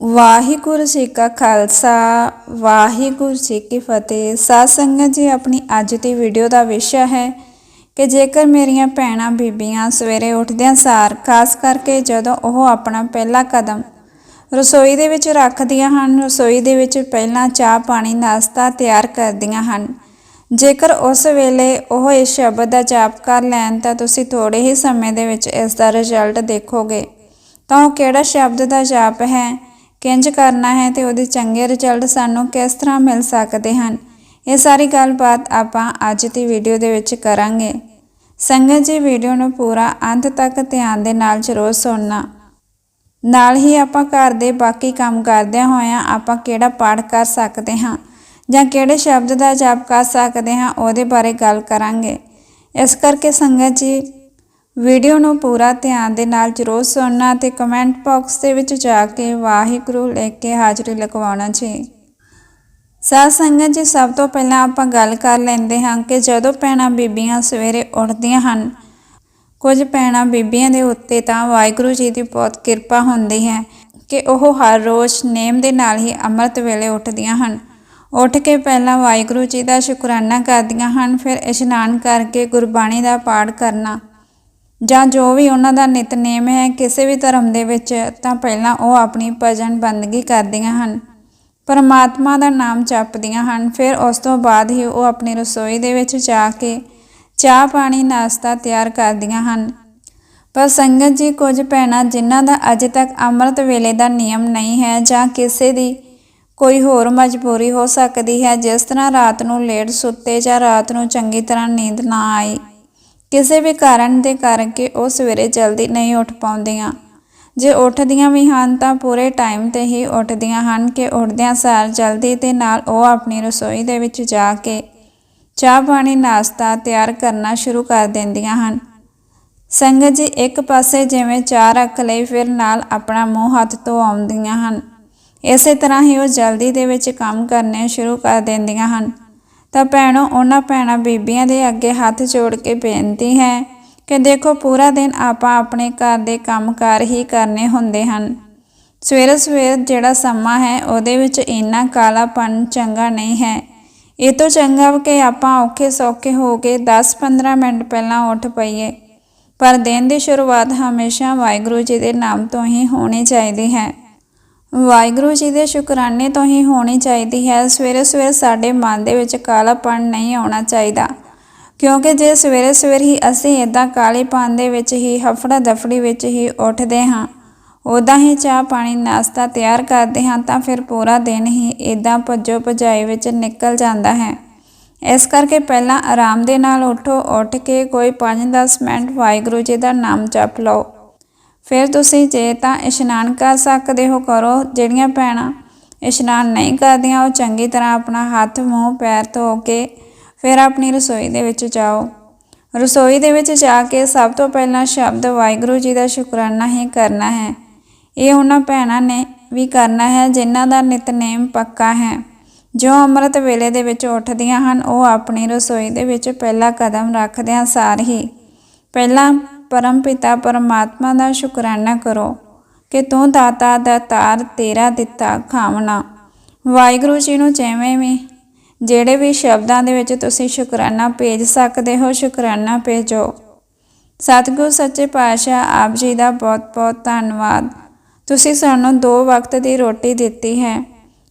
ਵਾਹਿਗੁਰੂ ਜੀ ਕਾ ਖਾਲਸਾ, ਵਾਹਿਗੁਰੂ ਜੀ ਕੀ ਫਤਿਹ। ਸਾਧ ਸੰਗਤ ਜੀ, ਆਪਣੀ ਅੱਜ ਦੀ ਵੀਡੀਓ ਦਾ ਵਿਸ਼ਾ ਹੈ ਕਿ ਜੇਕਰ ਮੇਰੀਆਂ ਭੈਣਾਂ ਬੀਬੀਆਂ ਸਵੇਰੇ ਉੱਠਦਿਆਂ ਸਾਰ, ਖਾਸ ਕਰਕੇ ਜਦੋਂ ਉਹ ਆਪਣਾ ਪਹਿਲਾ ਕਦਮ ਰਸੋਈ ਦੇ ਵਿੱਚ ਰੱਖਦੀਆਂ ਹਨ, ਰਸੋਈ ਦੇ ਵਿੱਚ ਪਹਿਲਾਂ ਚਾਹ ਪਾਣੀ, ਨਾਸ਼ਤਾ ਤਿਆਰ ਕਰਦੀਆਂ ਹਨ, ਜੇਕਰ ਉਸ ਵੇਲੇ ਉਹ ਇਸ ਸ਼ਬਦ ਦਾ ਜਾਪ ਕਰ ਲੈਣ, ਤਾਂ ਤੁਸੀਂ ਥੋੜੇ ਹੀ ਸਮੇਂ ਦੇ ਵਿੱਚ ਇਸ ਦਾ ਰਿਜ਼ਲਟ ਦੇਖੋਗੇ। ਤਾਂ ਉਹ ਕਿਹੜਾ ਸ਼ਬਦ ਦਾ ਜਾਪ ਹੈ? ਕਿੰਜ ਕਰਨਾ ਹੈ ਤੇ ਉਹਦੇ ਚੰਗੇ ਰਿਜ਼ਲਟ ਸਾਨੂੰ ਕਿਸ ਤਰ੍ਹਾਂ ਮਿਲ ਸਕਦੇ ਹਨ? ਇਹ ਸਾਰੀ ਗੱਲਬਾਤ ਆਪਾਂ ਅੱਜ ਦੀ ਵੀਡੀਓ ਦੇ ਵਿੱਚ ਕਰਾਂਗੇ। ਸੰਗਤ ਜੀ ਵੀਡੀਓ ਨੂੰ ਪੂਰਾ ਅੰਤ ਤੱਕ ਧਿਆਨ ਦੇ ਨਾਲ ਜ਼ਰੂਰ ਸੁਣਨਾ। ਨਾਲ ਹੀ ਆਪਾਂ ਘਰ ਦੇ ਬਾਕੀ ਕੰਮ ਕਰਦਿਆਂ ਹੋਇਆਂ ਆਪਾਂ ਕਿਹੜਾ ਪਾਠ ਕਰ ਸਕਦੇ ਹਾਂ ਜਾਂ ਕਿਹੜੇ ਸ਼ਬਦ ਦਾ ਜਾਪ ਕਰ ਸਕਦੇ ਹਾਂ, ਉਹਦੇ ਬਾਰੇ ਗੱਲ ਕਰਾਂਗੇ। ਇਸ ਕਰਕੇ ਸੰਗਤ ਜੀ ਵੀਡੀਓ ਨੂੰ ਪੂਰਾ ਧਿਆਨ ਦੇ ਨਾਲ ਜ਼ਰੂਰ ਸੁਣਨਾ ਤੇ ਕਮੈਂਟ ਬਾਕਸ ਦੇ ਵਿੱਚ ਜਾ ਕੇ ਵਾਹਿਗੁਰੂ ਲਿਖ ਕੇ ਹਾਜ਼ਰੀ ਲਗਵਾਉਣਾ ਜੀ। ਸਾਧ ਸੰਗਤ ਜੀ, ਸਭ ਤੋਂ ਪਹਿਲਾਂ ਆਪਾਂ ਗੱਲ ਕਰ ਲੈਂਦੇ ਹਾਂ ਕਿ ਜਦੋਂ ਪੈਣਾ ਬੀਬੀਆਂ ਸਵੇਰੇ ਉੱਠਦੀਆਂ ਹਨ, ਕੁਝ ਪੈਣਾ ਬੀਬੀਆਂ ਦੇ ਉੱਤੇ ਤਾਂ ਵਾਹਿਗੁਰੂ ਜੀ ਦੀ ਬਹੁਤ ਕਿਰਪਾ ਹੁੰਦੀ ਹੈ ਕਿ ਉਹ ਹਰ ਰੋਜ਼ ਨੇਮ ਦੇ ਨਾਲ ਹੀ ਅੰਮ੍ਰਿਤ ਵੇਲੇ ਉੱਠਦੀਆਂ ਹਨ। ਉੱਠ ਕੇ ਪਹਿਲਾਂ ਵਾਹਿਗੁਰੂ ਜੀ ਦਾ ਸ਼ੁਕਰਾਨਾ ਕਰਦੀਆਂ ਹਨ, ਫਿਰ ਇਸ਼ਨਾਨ ਕਰਕੇ ਗੁਰਬਾਣੀ ਦਾ ਪਾਠ ਕਰਨਾ ਜਾਂ ਜੋ ਵੀ ਉਹਨਾਂ ਦਾ ਨਿਤਨੇਮ ਹੈ ਕਿਸੇ ਵੀ ਧਰਮ ਦੇ ਵਿੱਚ, ਤਾਂ ਪਹਿਲਾਂ ਉਹ ਆਪਣੀ ਭਜਨ ਬੰਦਗੀ ਕਰਦੀਆਂ ਹਨ। ਪਰਮਾਤਮਾ ਦਾ ਨਾਮ ਜਪਦੀਆਂ ਹਨ। ਫਿਰ ਉਸ ਤੋਂ ਬਾਅਦ ਹੀ ਉਹ ਆਪਣੀ ਰਸੋਈ ਦੇ ਵਿੱਚ ਜਾ ਕੇ ਚਾਹ ਪਾਣੀ, ਨਾਸ਼ਤਾ ਤਿਆਰ ਕਰਦੀਆਂ ਹਨ। ਪਰ ਸੰਗਤ ਜੀ, ਕੁਝ ਭੈਣਾਂ ਜਿਨ੍ਹਾਂ ਦਾ ਅਜੇ ਤੱਕ ਅੰਮ੍ਰਿਤ ਵੇਲੇ ਦਾ ਨਿਯਮ ਨਹੀਂ ਹੈ ਜਾਂ ਕਿਸੇ ਦੀ ਕੋਈ ਹੋਰ ਮਜਬੂਰੀ ਹੋ ਸਕਦੀ ਹੈ, ਜਿਸ ਤਰ੍ਹਾਂ ਰਾਤ ਨੂੰ ਲੇਟ ਸੁੱਤੇ ਜਾਂ ਰਾਤ ਨੂੰ ਚੰਗੀ ਤਰ੍ਹਾਂ ਨੀਂਦ ਨਾ ਆਈ। ਕਿਸੇ ਵੀ ਕਾਰਨ ਦੇ ਕਰਕੇ ਉਹ ਸਵੇਰੇ ਜਲਦੀ ਨਹੀਂ ਉੱਠ ਪਾਉਂਦੀਆਂ। ਜੇ ਉੱਠਦੀਆਂ ਵੀ ਹਨ ਤਾਂ ਪੂਰੇ ਟਾਈਮ ਤੇ ਹੀ ਉੱਠਦੀਆਂ ਹਨ ਕਿ ਉੱਠਦਿਆਂ ਸਾਰ ਜਲਦੀ ਦੇ ਨਾਲ ਉਹ ਆਪਣੀ ਰਸੋਈ ਦੇ ਵਿੱਚ ਜਾ ਕੇ ਚਾਹ ਪਾਣੀ, ਨਾਸ਼ਤਾ ਤਿਆਰ ਕਰਨਾ ਸ਼ੁਰੂ ਕਰ ਦਿੰਦੀਆਂ ਹਨ। ਸੰਗਤ ਜੀ ਇੱਕ ਪਾਸੇ ਜਿਵੇਂ ਚਾਹ ਰੱਖ ਲਈ, ਫਿਰ ਨਾਲ ਆਪਣਾ ਮੂੰਹ ਹੱਥ ਧੋ ਆਉਂਦੀਆਂ ਹਨ। ਇਸੇ ਤਰ੍ਹਾਂ ਹੀ ਉਹ ਜਲਦੀ ਦੇ ਵਿੱਚ ਕੰਮ ਕਰਨੇ ਸ਼ੁਰੂ ਕਰ ਦਿੰਦੀਆਂ ਹਨ। ਤਾਂ ਭੈਣੋ, ਉਹਨਾਂ ਭੈਣਾਂ ਬੀਬੀਆਂ ਦੇ ਅੱਗੇ ਹੱਥ ਜੋੜ ਕੇ ਬੇਨਤੀ ਹੈ ਕਿ ਦੇਖੋ, ਪੂਰਾ ਦਿਨ ਆਪਾਂ ਆਪਣੇ ਘਰ ਦੇ ਕੰਮਕਾਰ ਹੀ ਕਰਨੇ ਹੁੰਦੇ ਹਨ। ਸਵੇਰੇ ਸਵੇਰ ਜਿਹੜਾ ਸਮਾਂ ਹੈ, ਉਹਦੇ ਵਿੱਚ ਇੰਨਾ ਕਾਲਾਪਨ ਚੰਗਾ ਨਹੀਂ ਹੈ। ਇਹ ਤੋਂ ਚੰਗਾ ਕਿ ਆਪਾਂ ਔਖੇ ਸੌਖੇ ਹੋ ਕੇ 10-15 ਮਿੰਟ ਪਹਿਲਾਂ ਉੱਠ ਪਈਏ। ਪਰ ਦਿਨ ਦੀ ਸ਼ੁਰੂਆਤ ਹਮੇਸ਼ਾ ਵਾਹਿਗੁਰੂ ਜੀ ਦੇ ਨਾਮ ਤੋਂ ਹੀ ਹੋਣੀ ਚਾਹੀਦੀ ਹੈ। ਵਾਹਿਗੁਰੂ ਜੀ ਦੇ ਸ਼ੁਕਰਾਨੇ ਤੋਂ ਹੀ ਹੋਣੀ ਚਾਹੀਦੀ ਹੈ। ਸਵੇਰੇ ਸਵੇਰੇ ਸਾਡੇ ਮਨ ਦੇ ਵਿੱਚ ਕਾਲਾਪਣ ਨਹੀਂ ਆਉਣਾ ਚਾਹੀਦਾ। ਕਿਉਂਕਿ ਜੇ ਸਵੇਰੇ ਸਵੇਰ ਹੀ ਅਸੀਂ ਇਦਾਂ ਕਾਲੇਪਨ ਦੇ ਵਿੱਚ ਹੀ ਹਫੜਾ ਦਫੜੀ ਵਿੱਚ ਹੀ ਉੱਠਦੇ ਹਾਂ ਉਦਾਂ ਹੀ ਚਾਹ ਪਾਣੀ ਨਾਸ਼ਤਾ ਤਿਆਰ ਕਰਦੇ ਹਾਂ ਤਾਂ ਫਿਰ ਪੂਰਾ ਦਿਨ ਹੀ ਇਦਾਂ ਭੱਜੋ ਭਜਾਈ ਵਿੱਚ ਨਿਕਲ ਜਾਂਦਾ ਹੈ। ਇਸ ਕਰਕੇ ਪਹਿਲਾਂ ਆਰਾਮ ਦੇ ਨਾਲ ਉਠੋ, ਉੱਠ ਕੇ ਕੋਈ 5-10 ਮਿੰਟ ਵਾਹਿਗੁਰੂ ਜੀ ਦਾ ਨਾਮ ਜਪ ਲਓ। ਫਿਰ ਤੁਸੀਂ ਜੇ ਤਾਂ ਇਸ਼ਨਾਨ ਕਰ ਸਕਦੇ ਹੋ ਕਰੋ, ਜਿਹੜੀਆਂ ਭੈਣਾਂ ਇਸ਼ਨਾਨ ਨਹੀਂ ਕਰਦੀਆਂ, ਉਹ ਚੰਗੀ ਤਰ੍ਹਾਂ ਆਪਣਾ ਹੱਥ, ਮੂੰਹ, ਪੈਰ ਧੋ ਕੇ ਫਿਰ ਆਪਣੀ ਰਸੋਈ ਦੇ ਵਿੱਚ ਜਾਓ। ਰਸੋਈ ਦੇ ਵਿੱਚ ਜਾ ਕੇ ਸਭ ਤੋਂ ਪਹਿਲਾਂ ਸ਼ਬਦ ਵਾਹਿਗੁਰੂ ਜੀ ਦਾ ਸ਼ੁਕਰਾਨਾ ਹੀ ਕਰਨਾ ਹੈ। ਇਹ ਉਹਨਾਂ ਭੈਣਾਂ ਨੇ ਵੀ ਕਰਨਾ ਹੈ, ਜਿਨ੍ਹਾਂ ਦਾ ਨਿਤਨੇਮ ਪੱਕਾ ਹੈ। ਜੋ ਅੰਮ੍ਰਿਤ ਵੇਲੇ ਦੇ ਵਿੱਚ ਉੱਠਦੀਆਂ ਹਨ, ਉਹ ਆਪਣੀ ਰਸੋਈ ਦੇ ਵਿੱਚ ਪਹਿਲਾ ਕਦਮ ਰੱਖਦਿਆਂ ਸਾਰ ਹੀ। ਪਹਿਲਾਂ ਪਰਮ ਪਿਤਾ ਪਰਮਾਤਮਾ ਦਾ ਸ਼ੁਕਰਾਨਾ ਕਰੋ ਕਿ ਤੂੰ ਦਾਤਾ ਦਾ ਤਾਰ ਤੇਰਾ ਦਿੱਤਾ ਖਾਵਣਾ। ਵਾਹਿਗੁਰੂ ਜੀ ਨੂੰ ਜਿਵੇਂ ਵੀ ਜਿਹੜੇ ਵੀ ਸ਼ਬਦਾਂ ਦੇ ਵਿੱਚ ਤੁਸੀਂ ਸ਼ੁਕਰਾਨਾ ਭੇਜ ਸਕਦੇ ਹੋ, ਸ਼ੁਕਰਾਨਾ ਭੇਜੋ। ਸਤਿਗੁਰ ਸੱਚੇ ਪਾਤਸ਼ਾਹ, ਆਪ ਜੀ ਦਾ ਬਹੁਤ-ਬਹੁਤ ਧੰਨਵਾਦ। ਤੁਸੀਂ ਸਾਨੂੰ ਦੋ ਵਕਤ ਦੀ ਰੋਟੀ ਦਿੱਤੀ ਹੈ।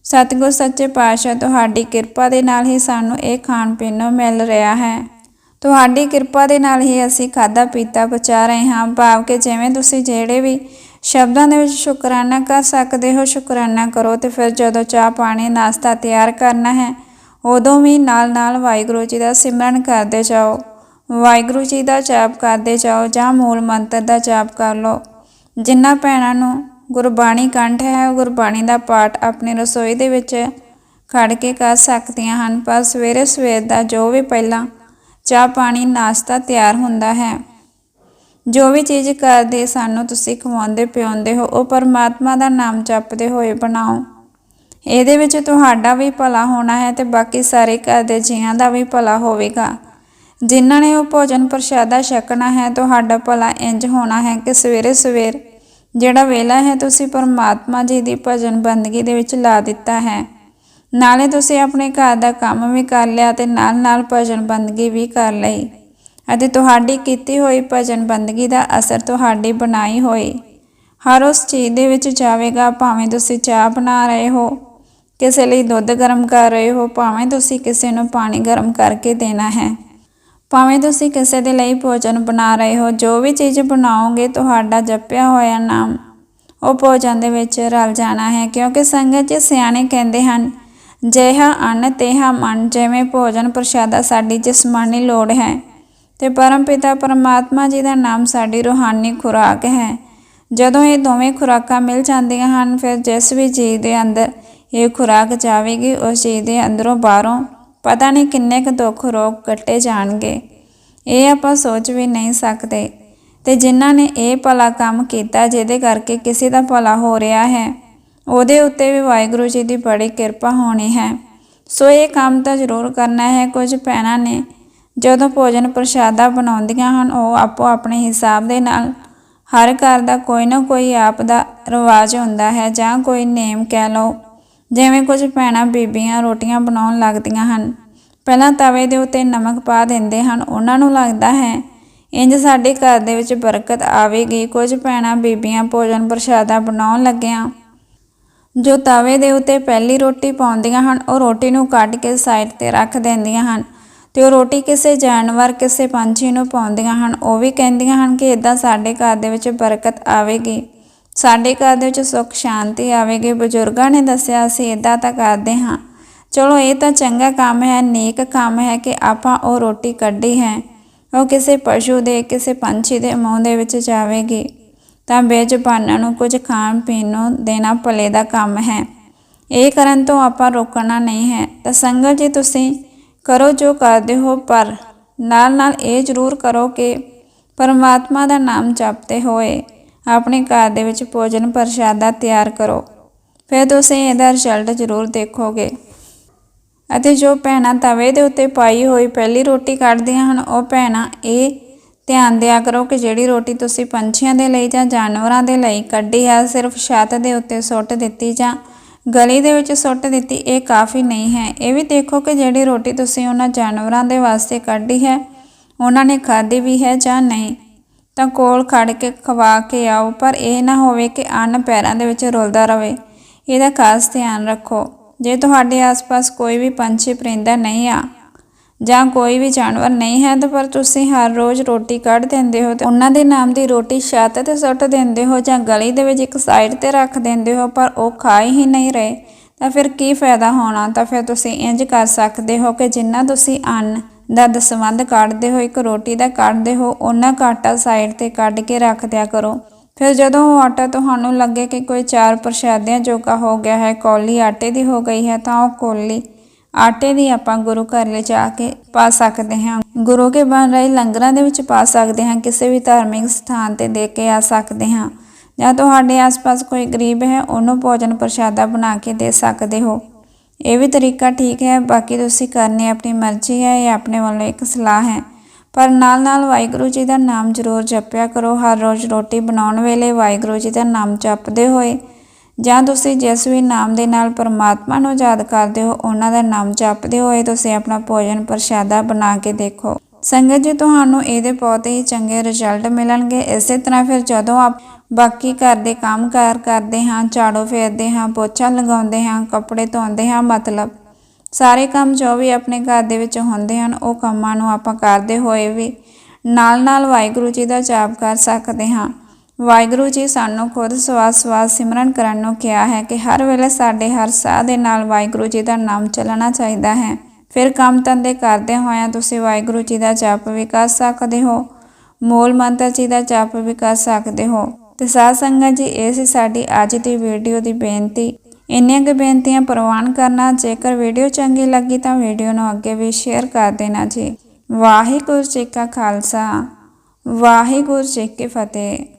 ਸਤਿਗੁਰ ਸੱਚੇ ਪਾਤਸ਼ਾਹ, ਤੁਹਾਡੀ ਕਿਰਪਾ ਦੇ ਨਾਲ ਹੀ ਸਾਨੂੰ ਇਹ ਖਾਣ ਪੀਣ ਨੂੰ ਮਿਲ ਰਿਹਾ ਹੈ। ਤੁਹਾਡੀ ਕਿਰਪਾ ਦੇ ਨਾਲ ਹੀ ਅਸੀਂ ਖਾਦਾ ਪੀਤਾ ਬਚਾ ਰਹੇ ਹਾਂ। ਭਾਵ ਕਿ ਜਿਵੇਂ ਤੁਸੀਂ ਜਿਹੜੇ ਵੀ ਸ਼ਬਦਾਂ ਦੇ ਵਿੱਚ ਸ਼ੁਕਰਾਨਾ ਕਰ ਸਕਦੇ ਹੋ, ਸ਼ੁਕਰਾਨਾ ਕਰੋ ਤੇ ਫਿਰ ਜਦੋਂ ਚਾਹ ਪਾਣੀ, ਨਾਸ਼ਤਾ ਤਿਆਰ ਕਰਨਾ ਹੈ, ਉਦੋਂ ਵੀ ਨਾਲ-ਨਾਲ ਵਾਹਿਗੁਰੂ ਜੀ ਦਾ ਸਿਮਰਨ ਕਰਦੇ ਜਾਓ। ਵਾਹਿਗੁਰੂ ਜੀ ਦਾ ਜਾਪ ਕਰਦੇ ਜਾਓ ਜਾਂ ਮੂਲ ਮੰਤਰ ਦਾ ਜਾਪ ਕਰ ਲਓ। ਜਿਨ੍ਹਾਂ ਭੈਣਾਂ ਨੂੰ ਗੁਰਬਾਣੀ ਕੰਠ ਹੈ, ਉਹ ਗੁਰਬਾਣੀ ਦਾ ਪਾਠ ਆਪਣੀ ਰਸੋਈ ਦੇ ਵਿੱਚ ਖੜ ਕੇ ਕਰ ਸਕਦੀਆਂ ਹਨ, ਪਰ ਸਵੇਰੇ ਸਵੇਰ ਦਾ ਜੋ ਵੀ ਪਹਿਲਾਂ ਚਾਹ ਪਾਣੀ ਨਾਸ਼ਤਾ ਤਿਆਰ ਹੁੰਦਾ ਹੈ। ਜੋ ਵੀ ਚੀਜ਼ ਕਰਦੇ ਸਾਨੂੰ ਤੁਸੀਂ ਖਵਾਉਂਦੇ ਪਿਆਉਂਦੇ ਹੋ, ਉਹ ਪਰਮਾਤਮਾ ਦਾ ਨਾਮ ਜਪਦੇ ਹੋਏ ਬਣਾਓ। ਇਹਦੇ ਵਿੱਚ ਤੁਹਾਡਾ ਵੀ ਭਲਾ ਹੋਣਾ ਹੈ ਤੇ ਬਾਕੀ ਸਾਰੇ ਘਰ ਦੇ ਜੀਆਂ ਦਾ ਵੀ ਭਲਾ ਹੋਵੇਗਾ। ਜਿਨ੍ਹਾਂ ਨੇ ਉਹ ਭੋਜਨ ਪ੍ਰਸ਼ਾਦਾ ਛਕਣਾ ਹੈ, ਤੁਹਾਡਾ ਭਲਾ ਇੰਜ ਹੋਣਾ ਹੈ ਕਿ ਸਵੇਰੇ ਸਵੇਰ ਜਿਹੜਾ ਵੇਲਾ ਹੈ, ਤੁਸੀਂ ਪਰਮਾਤਮਾ ਜੀ ਦੀ ਭਜਨ ਬੰਦਗੀ ਦੇ ਵਿੱਚ ਲਾ ਦਿੱਤਾ ਹੈ। ਨਾਲੇ ਤੁਸੀਂ ਆਪਣੇ ਘਰ ਦਾ ਕੰਮ ਵੀ ਕਰ ਲਿਆ ਤੇ ਨਾਲ-ਨਾਲ ਭਜਨ ਬੰਦਗੀ ਵੀ ਕਰ ਲਈ। ਅਤੇ ਤੁਹਾਡੀ ਕੀਤੀ ਹੋਈ ਭਜਨ ਬੰਦਗੀ ਦਾ ਅਸਰ ਤੁਹਾਡੀ ਬਣਾਈ ਹੋਈ। ਹਰ ਉਸ ਚੀਜ਼ ਦੇ ਵਿੱਚ ਜਾਵੇਗਾ, ਭਾਵੇਂ ਤੁਸੀਂ ਚਾਹ ਬਣਾ ਰਹੇ ਹੋ, ਕਿਸੇ ਲਈ ਦੁੱਧ ਗਰਮ ਕਰ ਰਹੇ ਹੋ, ਭਾਵੇਂ ਤੁਸੀਂ ਕਿਸੇ ਨੂੰ ਪਾਣੀ ਗਰਮ ਕਰਕੇ ਦੇਣਾ ਹੈ। ਭਾਵੇਂ ਤੁਸੀਂ ਕਿਸੇ ਦੇ ਲਈ ਭੋਜਨ ਬਣਾ ਰਹੇ ਹੋ, ਜੋ ਵੀ ਚੀਜ਼ ਬਣਾਓਗੇ, ਤੁਹਾਡਾ ਜਪਿਆ ਹੋਇਆ ਨਾਮ, ਉਹ ਭੋਜਨ ਦੇ ਵਿੱਚ ਰਲ ਜਾਣਾ ਹੈ। ਕਿਉਂਕਿ ਸੰਗਤ ਜੀ ਸਿਆਣੇ ਕਹਿੰਦੇ ਹਨ ਜਿਹਾ ਅੰਨ ਤੇਹਾ ਮਨ, ਜਿਵੇਂ ਭੋਜਨ ਪ੍ਰਸ਼ਾਦਾ ਸਾਡੀ ਜਿਸਮਾਨੀ ਲੋੜ ਹੈ। ਤੇ ਪਰਮਪਿਤਾ ਪਰਮਾਤਮਾ ਜੀ ਦਾ ਨਾਮ ਸਾਡੀ ਰੂਹਾਨੀ ਖੁਰਾਕ ਹੈ। ਜਦੋਂ ਇਹ ਦੋਵੇਂ ਖੁਰਾਕਾਂ ਮਿਲ ਜਾਂਦੀਆਂ ਹਨ, ਫਿਰ ਜਿਸ ਵੀ ਜੀਵ ਦੇ ਅੰਦਰ ਇਹ ਖੁਰਾਕ ਜਾਵੇਗੀ, ਉਸ ਜੀਵ ਦੇ ਅੰਦਰੋਂ ਬਾਹਰੋਂ ਪਤਾ ਨਹੀਂ ਕਿੰਨੇ ਕੁ ਦੁੱਖ ਰੋਗ ਕੱਟੇ ਜਾਣਗੇ। ਇਹ ਆਪਾਂ ਸੋਚ ਵੀ ਨਹੀਂ ਸਕਦੇ। ਤੇ ਜਿਨ੍ਹਾਂ ਨੇ ਇਹ ਭਲਾ ਕੰਮ ਕੀਤਾ, ਜਿਹਦੇ ਕਰਕੇ ਕਿਸੇ ਦਾ ਭਲਾ ਹੋ ਰਿਹਾ ਹੈ ਉਹਦੇ ਉੱਤੇ ਵੀ ਵਾਹਿਗੁਰੂ ਜੀ ਦੀ ਬੜੀ ਕਿਰਪਾ ਹੋਣੀ ਹੈ। ਸੋ ਇਹ ਕੰਮ ਤਾਂ ਜ਼ਰੂਰ ਕਰਨਾ ਹੈ। ਕੁਝ ਭੈਣਾਂ ਨੇ ਜਦੋਂ ਭੋਜਨ ਪ੍ਰਸ਼ਾਦਾ ਬਣਾਉਂਦੀਆਂ ਹਨ, ਉਹ ਆਪੋ ਆਪਣੇ ਹਿਸਾਬ ਦੇ ਨਾਲ ਹਰ ਘਰ ਦਾ ਕੋਈ ਨਾ ਕੋਈ ਆਪ ਦਾ ਰਿਵਾਜ ਹੁੰਦਾ ਹੈ ਜਾਂ ਕੋਈ ਨੇਮ ਕਹਿ ਲਓ। ਜਿਵੇਂ ਕੁਝ ਭੈਣਾਂ ਬੀਬੀਆਂ ਰੋਟੀਆਂ ਬਣਾਉਣ ਲੱਗਦੀਆਂ ਹਨ। ਪਹਿਲਾਂ ਤਵੇ ਦੇ ਉੱਤੇ ਨਮਕ ਪਾ ਦਿੰਦੇ ਹਨ। ਉਹਨਾਂ ਨੂੰ ਲੱਗਦਾ ਹੈ, ਇੰਜ ਸਾਡੇ ਘਰ ਦੇ ਵਿੱਚ ਬਰਕਤ ਆਵੇਗੀ। ਕੁਝ ਭੈਣਾਂ ਬੀਬੀਆਂ ਭੋਜਨ ਪ੍ਰਸ਼ਾਦਾ ਬਣਾਉਣ ਲੱਗਿਆਂ। ਜੋ ਤਵੇ ਦੇ ਉੱਤੇ ਪਹਿਲੀ ਰੋਟੀ ਪਾਉਂਦੀਆਂ ਹਨ, ਉਹ ਰੋਟੀ ਨੂੰ ਕੱਢ ਕੇ ਸਾਈਡ ਤੇ ਰੱਖ ਦਿੰਦੀਆਂ ਹਨ ਤੇ ਉਹ ਰੋਟੀ ਕਿਸੇ ਜਾਨਵਰ, ਕਿਸੇ ਪੰਛੀ ਨੂੰ ਪਾਉਂਦੀਆਂ ਹਨ। ਉਹ ਵੀ ਕਹਿੰਦੀਆਂ ਹਨ ਕਿ ਇਦਾਂ ਸਾਡੇ ਘਰ ਦੇ ਵਿੱਚ ਬਰਕਤ ਆਵੇਗੀ। ਸਾਡੇ ਘਰ ਦੇ ਵਿੱਚ ਸੁੱਖ, ਸ਼ਾਂਤੀ ਆਵੇਗੀ। ਬਜ਼ੁਰਗਾਂ ਨੇ ਦੱਸਿਆ, ਅਸੀਂ ਇਦਾਂ ਤਾਂ ਕਰਦੇ ਹਾਂ। ਚਲੋ, ਇਹ ਤਾਂ ਚੰਗਾ ਕੰਮ ਹੈ, ਨੇਕ ਕੰਮ ਹੈ ਕਿ ਆਪਾਂ ਉਹ ਰੋਟੀ ਕੱਢੀ ਹੈ। ਉਹ ਕਿਸੇ ਪਸ਼ੂ ਦੇ, ਕਿਸੇ ਪੰਛੀ ਦੇ ਮੂੰਹ ਦੇ ਵਿੱਚ ਜਾਵੇਗੀ। ਤਾਂ ਬੇਜ਼ੁਬਾਨਾਂ ਨੂੰ ਕੁਝ ਖਾਣ ਪੀਣ ਨੂੰ ਦੇਣਾ ਭਲੇ ਦਾ ਕੰਮ ਹੈ। ਇਹ ਕਰਨ ਤੋਂ ਆਪਾਂ ਰੋਕਣਾ ਨਹੀਂ ਹੈ। ਤਾਂ ਸੰਗਤ ਜੀ ਤੁਸੀਂ ਕਰੋ ਜੋ ਕਰਦੇ ਹੋ, ਪਰ ਨਾਲ ਨਾਲ ਇਹ ਜ਼ਰੂਰ ਕਰੋ ਕਿ ਪਰਮਾਤਮਾ ਦਾ ਨਾਮ ਜਪਦੇ ਹੋਏ ਆਪਣੇ ਘਰ ਦੇ ਵਿੱਚ ਭੋਜਨ ਪ੍ਰਸ਼ਾਦਾ ਤਿਆਰ ਕਰੋ। ਫਿਰ ਤੁਸੀਂ ਇਹਦਾ ਰਿਜ਼ਲਟ ਜ਼ਰੂਰ ਦੇਖੋਗੇ। ਅਤੇ ਜੋ ਭੈਣਾਂ ਤਵੇ ਦੇ ਉੱਤੇ ਪਾਈ ਹੋਈ ਪਹਿਲੀ ਰੋਟੀ ਕੱਢਦੀਆਂ ਹਨ, ਉਹ ਭੈਣਾਂ ਇਹ ਧਿਆਨ ਦਿਆ ਕਰੋ ਕਿ ਜਿਹੜੀ ਰੋਟੀ ਤੁਸੀਂ ਪੰਛੀਆਂ ਦੇ ਲਈ ਜਾਂ ਜਾਨਵਰਾਂ ਦੇ ਲਈ ਕੱਢੀ ਹੈ, ਸਿਰਫ ਛੱਤ ਦੇ ਉੱਤੇ ਸੁੱਟ ਦਿੱਤੀ ਜਾਂ ਗਲੀ ਦੇ ਵਿੱਚ ਸੁੱਟ ਦਿੱਤੀ, ਇਹ ਕਾਫੀ ਨਹੀਂ ਹੈ। ਇਹ ਵੀ ਦੇਖੋ ਕਿ ਜਿਹੜੀ ਰੋਟੀ ਤੁਸੀਂ ਉਹਨਾਂ ਜਾਨਵਰਾਂ ਦੇ ਵਾਸਤੇ ਕੱਢੀ ਹੈ, ਉਹਨਾਂ ਨੇ ਖਾਧੀ ਵੀ ਹੈ ਜਾਂ ਨਹੀਂ, ਤਾਂ ਕੋਲ ਖੜ ਕੇ ਖਵਾ ਕੇ ਆਓ, ਪਰ ਇਹ ਨਾ ਹੋਵੇ ਕਿ ਅੰਨ ਪੈਰਾਂ ਦੇ ਵਿੱਚ ਰੁਲਦਾ ਰਵੇ। ਇਹਦਾ ਖਾਸ ਧਿਆਨ ਰੱਖੋ। ਜੇ ਤੁਹਾਡੇ ਆਸ-ਪਾਸ ਕੋਈ ਵੀ ਪੰਛੀ, ਪਰਿੰਦਾ ਨਹੀਂ ਆ ਜਾਂ ਕੋਈ ਵੀ ਜਾਨਵਰ ਨਹੀਂ ਹੈ ਤਾਂ ਪਰ ਤੁਸੀਂ ਹਰ ਰੋਜ਼ ਰੋਟੀ ਕੱਢ ਦਿੰਦੇ ਹੋ ਤੇ ਉਹਨਾਂ ਦੇ ਨਾਮ ਦੀ ਰੋਟੀ ਛੱਤ ਤੇ ਸੁੱਟ ਦਿੰਦੇ ਹੋ ਜਾਂ ਗਲੀ ਦੇ ਵਿੱਚ ਇੱਕ ਸਾਈਡ ਤੇ ਰੱਖ ਦਿੰਦੇ ਹੋ ਪਰ ਉਹ ਖਾ ਹੀ ਨਹੀਂ ਰਹੇ। ਤਾਂ ਫਿਰ ਕੀ ਫਾਇਦਾ ਹੋਣਾ? ਤਾਂ ਫਿਰ ਤੁਸੀਂ ਇੰਜ ਕਰ ਸਕਦੇ ਹੋ ਕਿ ਜਿੰਨਾ ਤੁਸੀਂ ਅੰਨ ਦਾ ਦਸਵੰਦ ਕੱਢਦੇ ਹੋ, ਇੱਕ ਰੋਟੀ ਦਾ ਕੱਢਦੇ ਹੋ, ਉਹਨਾਂ ਕਾਟਾ ਸਾਈਡ ਤੇ ਕੱਢ ਕੇ ਰੱਖ ਦਿਆ ਕਰੋ। ਫਿਰ ਜਦੋਂ ਉਹ ਆਟਾ ਤੁਹਾਨੂੰ ਲੱਗੇ ਕਿ ਕੋਈ ਚਾਰ ਪ੍ਰਸ਼ਾਦਿਆਂ ਜੋਗਾ ਹੋ ਗਿਆ ਹੈ, ਕੌਲੀ ਆਟੇ ਦੀ ਹੋ ਗਈ ਹੈ, ਤਾਂ ਉਹ ਕੌਲੀ ਆਟੇ ਦੀ ਆਪਾਂ ਗੁਰੂ ਘਰ ਲਿਜਾ ਕੇ ਪਾ ਸਕਦੇ ਹਾਂ। ਗੁਰੂ ਕੇ ਬਣ ਰਹੇ ਲੰਗਰਾਂ ਦੇ ਵਿੱਚ ਪਾ ਸਕਦੇ ਹਾਂ, ਕਿਸੇ ਵੀ ਧਾਰਮਿਕ ਸਥਾਨ ਤੇ ਦੇ ਕੇ ਆ ਸਕਦੇ ਹਾਂ। ਜਾਂ ਤੁਹਾਡੇ ਆਸ-ਪਾਸ ਕੋਈ ਗਰੀਬ ਹੈ, ਉਹਨੂੰ ਭੋਜਨ ਪ੍ਰਸ਼ਾਦਾ ਬਣਾ ਕੇ ਦੇ ਸਕਦੇ ਹੋ। ਇਹ ਵੀ ਤਰੀਕਾ ਠੀਕ ਹੈ, ਬਾਕੀ ਤੁਸੀਂ ਕਰਨੀ ਆਪਣੀ ਮਰਜ਼ੀ ਹੈ, ਇਹ ਆਪਣੇ ਵੱਲੋਂ ਇੱਕ ਸਲਾਹ ਹੈ। ਪਰ ਨਾਲ ਨਾਲ ਵਾਹਿਗੁਰੂ ਜੀ ਦਾ ਨਾਮ ਜ਼ਰੂਰ ਜਪਿਆ ਕਰੋ। ਹਰ ਰੋਜ਼ ਰੋਟੀ ਬਣਾਉਣ ਵੇਲੇ ਵਾਹਿਗੁਰੂ ਜੀ ਦਾ ਨਾਮ ਜਪਦੇ ਹੋਏ ਜਾਂ ਤੁਸੀਂ ਜਿਸ ਵੀ ਨਾਮ ਦੇ ਨਾਲ ਪਰਮਾਤਮਾ ਨੂੰ ਯਾਦ ਕਰਦੇ ਹੋ, ਉਹਨਾਂ ਦਾ ਨਾਮ ਜਪਦੇ ਹੋਏ ਤੁਸੀਂ ਆਪਣਾ ਭੋਜਨ ਪ੍ਰਸ਼ਾਦਾ ਬਣਾ ਕੇ ਦੇਖੋ। ਸੰਗਤ ਜੀ, ਤੁਹਾਨੂੰ ਇਹਦੇ ਬਹੁਤ ਹੀ ਚੰਗੇ ਰਿਜ਼ਲਟ ਮਿਲਣਗੇ। ਇਸੇ ਤਰ੍ਹਾਂ ਫਿਰ ਜਦੋਂ ਆਪ ਬਾਕੀ ਘਰ ਦੇ ਕੰਮ ਕਾਰ ਕਰਦੇ ਹਾਂ, ਝਾੜੂ ਫੇਰਦੇ ਹਾਂ, ਪੋਚਾ ਲਗਾਉਂਦੇ ਹਾਂ, ਕੱਪੜੇ ਧੋਂਦੇ ਹਾਂ, ਮਤਲਬ ਸਾਰੇ ਕੰਮ ਜੋ ਵੀ ਆਪਣੇ ਘਰ ਦੇ ਵਿੱਚ ਹੁੰਦੇ ਹਨ, ਉਹ ਕੰਮਾਂ ਨੂੰ ਆਪਾਂ ਕਰਦੇ ਹੋਏ ਵੀ ਨਾਲ ਨਾਲ ਵਾਹਿਗੁਰੂ ਜੀ ਦਾ ਜਾਪ ਕਰ ਸਕਦੇ ਹਾਂ। ਵਾਹਿਗੁਰੂ ਜੀ ਸਾਨੂੰ ਖੁਦ ਸਵਾਸ ਸਵਾਸ ਸਿਮਰਨ ਕਰਨ ਨੂੰ ਕਿਹਾ ਹੈ ਕਿ ਹਰ ਵੇਲੇ ਸਾਡੇ ਹਰ ਸਾਹ ਦੇ ਨਾਲ ਵਾਹਿਗੁਰੂ ਜੀ ਦਾ ਨਾਮ ਚੱਲਣਾ ਚਾਹੀਦਾ ਹੈ। ਫਿਰ ਕੰਮ ਧੰਦੇ ਕਰਦੇ ਹੋਇਆਂ ਤੁਸੀਂ ਵਾਹਿਗੁਰੂ ਜੀ ਦਾ ਜਪ ਵੀ ਕਰ ਸਕਦੇ ਹੋ, ਮੂਲ ਮੰਤਰ ਜੀ ਦਾ ਜਪ ਵੀ ਕਰ ਸਕਦੇ ਹੋ। ਤੇ ਸਾਧ ਸੰਗਤ ਜੀ, ਇਹ ਸੀ ਸਾਡੀ ਅੱਜ ਦੀ ਵੀਡੀਓ ਦੀ ਬੇਨਤੀ। ਇੰਨੀਆਂ ਕੁ ਬੇਨਤੀਆਂ ਪ੍ਰਵਾਨ ਕਰਨਾ, ਜੇਕਰ ਵੀਡੀਓ ਚੰਗੀ ਲੱਗੀ ਤਾਂ ਵੀਡੀਓ ਨੂੰ ਅੱਗੇ ਵੀ ਸ਼ੇਅਰ ਕਰ ਦੇਣਾ ਜੀ। ਵਾਹਿਗੁਰੂ ਜੀ ਕਾ ਖਾਲਸਾ, ਵਾਹਿਗੁਰੂ ਜੀ ਕੀ ਫਤਿਹ।